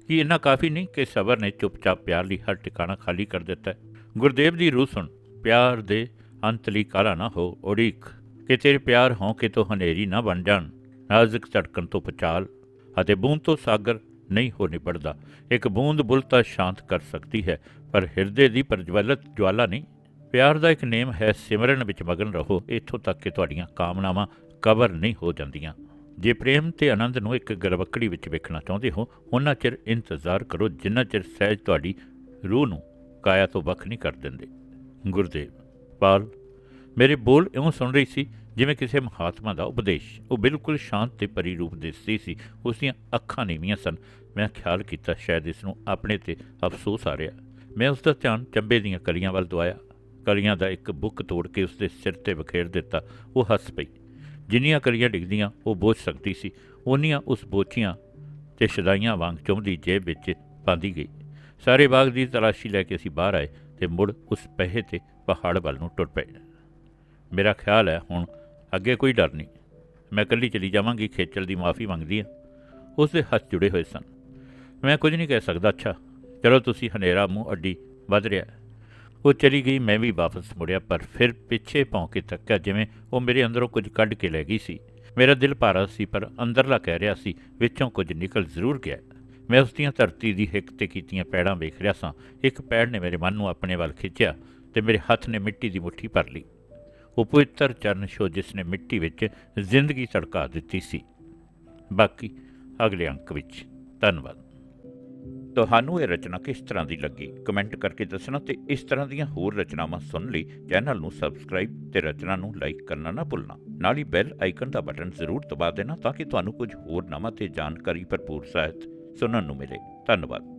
ਕੀ ਇੰਨਾ ਕਾਫੀ ਨਹੀਂ ਕਿ ਸਬਰ ਨੇ ਚੁੱਪਚਾਪ ਪਿਆਰ ਲਈ ਹਰ ਟਿਕਾਣਾ ਖਾਲੀ ਕਰ ਦਿੱਤਾ ਗੁਰਦੇਵ ਦੀ ਰੂਹ ਸੁਣ, ਪਿਆਰ ਦੇ ਅੰਤ ਲਈ ਕਾਲਾ ਨਾ ਹੋ, ਉਡੀਕ, ਕਿ ਤੇਰੇ ਪਿਆਰ ਹੌਂਕੇ ਤੋਂ ਹਨੇਰੀ ਨਾ ਬਣ ਜਾਣ, ਨਾਜ਼ੁਕ ਧੜਕਣ ਤੋਂ ਪਚਾਲ ਅਤੇ ਬੂੰਦ ਤੋਂ ਸਾਗਰ ਨਹੀਂ ਹੋ ਨਿਬੜਦਾ। ਇੱਕ ਬੂੰਦ ਬੁਲਤਾ ਸ਼ਾਂਤ ਕਰ ਸਕਦੀ ਹੈ, ਪਰ ਹਿਰਦੇ ਦੀ ਪ੍ਰਜਵਲਿਤ ਜਵਾਲਾ ਨਹੀਂ। ਪਿਆਰ ਦਾ ਇੱਕ ਨੇਮ ਹੈ, ਸਿਮਰਨ ਵਿੱਚ ਮਗਨ ਰਹੋ। ਇੱਥੋਂ ਤੱਕ ਕਿ ਤੁਹਾਡੀਆਂ ਕਾਮਨਾਵਾਂ ਕਬਰ ਨਹੀਂ ਹੋ ਜਾਂਦੀਆਂ। ਜੇ ਪ੍ਰੇਮ ਤੇ ਆਨੰਦ ਨੂੰ ਇੱਕ ਗਰਵਕੜੀ ਵਿੱਚ ਵੇਖਣਾ ਚਾਹੁੰਦੇ ਹੋ, ਉਹਨਾਂ ਚਿਰ ਇੰਤਜ਼ਾਰ ਕਰੋ, ਜਿੰਨਾ ਚਿਰ ਸਹਿਜ ਤੁਹਾਡੀ ਰੂਹ ਨੂੰ ਕਾਇਆ ਤੋਂ ਵੱਖ ਨਹੀਂ ਕਰ ਦਿੰਦੇ। ਗੁਰਦੇਵ, ਪਾਲ, ਮੇਰੇ ਬੋਲ ਇਉਂ ਸੁਣ ਰਹੀ ਸੀ ਜਿਵੇਂ ਕਿਸੇ ਮਹਾਤਮਾ ਦਾ ਉਪਦੇਸ਼, ਉਹ ਬਿਲਕੁਲ ਸ਼ਾਂਤ ਤੇ ਪਰੀ ਰੂਪ ਦਿਸਦੀ ਸੀ ਉਸ ਦੀਆਂ ਅੱਖਾਂ ਨੀਵੀਆਂ ਸਨ। ਮੈਂ ਖਿਆਲ ਕੀਤਾ, ਸ਼ਾਇਦ ਇਸ ਨੂੰ ਆਪਣੇ ਤੇ ਅਫਸੋਸ ਆ ਰਿਹਾ। ਮੈਂ ਉਸ ਦਾ ਧਿਆਨ ਚੰਬੇ ਦੀਆਂ ਕਲੀਆਂ ਵੱਲ ਦਵਾਇਆ। ਕਲੀਆਂ ਦਾ ਇੱਕ ਬੁੱਕ ਤੋੜ ਕੇ ਉਸ ਦੇ ਸਿਰ ਤੇ ਬਖੇਰ ਦਿੱਤਾ। ਉਹ ਹੱਸ ਪਈ। ਜਿੰਨੀਆਂ ਕਲੀਆਂ ਡਿੱਗਦੀਆਂ, ਉਹ ਬੋਝ ਸਕਦੀ ਸੀ। ਉਨੀਆਂ ਉਸ ਬੋਚੀਆਂ ਤੇ ਸ਼ਦਾਈਆਂ ਵਾਂਗ ਚੁੰਮਦੀ ਜੇਬ ਵਿੱਚ ਪਾਉਂਦੀ ਗਈ। ਸਾਰੇ ਬਾਗ ਦੀ ਤਲਾਸ਼ੀ ਲੈ ਕੇ ਅਸੀਂ ਬਾਹਰ ਆਏ ਤੇ ਮੁੜ ਉਸ ਪਹਿੇ ਤੇ ਪਹਾੜ ਵੱਲ ਨੂੰ ਟੁਰ ਪਏ। ਮੇਰਾ ਖਿਆਲ ਹੈ ਹੁਣ ਅੱਗੇ ਕੋਈ ਡਰ ਨਹੀਂ। ਮੈਂ ਇਕੱਲੀ ਚਲੀ ਜਾਵਾਂਗੀ, ਖੇਚਲ ਦੀ ਮਾਫੀ ਮੰਗਦੀ ਹਾਂ। ਉਸ ਦੇ ਹੱਥ ਜੁੜੇ ਹੋਏ ਸਨ। ਮੈਂ ਕੁਝ ਨਹੀਂ ਕਹਿ ਸਕਦਾ, ਅੱਛਾ, ਚਲੋ ਤੁਸੀਂ ਹਨੇਰਾ ਮੂੰਹ ਅੱਡੀ ਵੱਧ ਰਿਹਾ ਉਹ ਚਲੀ ਗਈ, ਮੈਂ ਵੀ ਵਾਪਸ ਮੁੜਿਆ, ਪਰ ਫਿਰ ਪਿੱਛੇ ਭੌਂ ਕੇ ਤੱਕਿਆ ਜਿਵੇਂ ਉਹ ਮੇਰੇ ਅੰਦਰੋਂ ਕੁਝ ਕੱਢ ਕੇ ਲੈ ਗਈ ਸੀ। ਮੇਰਾ ਦਿਲ ਭਾਰਾ ਸੀ, ਪਰ ਅੰਦਰਲਾ ਕਹਿ ਰਿਹਾ ਸੀ, ਵਿੱਚੋਂ ਕੁਝ ਨਿਕਲ ਜ਼ਰੂਰ ਗਿਆ ਮੈਂ ਉਸ ਦੀਆਂ ਧਰਤੀ ਦੀ ਹਿੱਕ ਤੇ ਕੀਤੀਆਂ ਪੈੜਾਂ ਵੇਖ ਰਿਹਾ ਸਾਂ। ਇੱਕ ਪੈੜ ਨੇ ਮੇਰੇ ਮਨ ਨੂੰ ਆਪਣੇ ਵੱਲ ਖਿੱਚਿਆ ਤੇ ਮੇਰੇ ਹੱਥ ਨੇ ਮਿੱਟੀ ਦੀ ਮੁੱਠੀ ਭਰ ਲਈ। ਉਹ ਪਵਿੱਤਰ ਚਰਨ ਛੋਹ ਜਿਸ ਨੇ ਮਿੱਟੀ ਵਿੱਚ ਜ਼ਿੰਦਗੀ ਤੜਕਾ ਦਿੱਤੀ ਸੀ। ਬਾਕੀ ਅਗਲੇ ਅੰਕ ਵਿੱਚ। ਧੰਨਵਾਦ। ਤੁਹਾਨੂੰ ਇਹ ਰਚਨਾ ਕਿਸ ਤਰ੍ਹਾਂ ਦੀ ਲੱਗੀ? ਕਮੈਂਟ ਕਰਕੇ ਦੱਸਣਾ ਤੇ ਇਸ ਤਰ੍ਹਾਂ ਦੀਆਂ ਹੋਰ ਰਚਨਾਵਾਂ ਸੁਣਨ ਲਈ ਚੈਨਲ ਨੂੰ ਸਬਸਕ੍ਰਾਈਬ ਤੇ ਰਚਨਾ ਨੂੰ ਲਾਈਕ ਕਰਨਾ ਨਾ ਭੁੱਲਣਾ। ਨਾਲ ਹੀ ਬੈਲ ਆਈਕਨ ਦਾ ਬਟਨ ਜ਼ਰੂਰ ਦਬਾ ਦੇਣਾ ਤਾਂ ਕਿ ਤੁਹਾਨੂੰ ਕੁਝ ਹੋਰ ਨਵਾਂ ਤੇ ਜਾਣਕਾਰੀ ਭਰਪੂਰ ਸਾਹਿਤ ਸੁਣਨ ਨੂੰ ਮਿਲੇ। ਧੰਨਵਾਦ।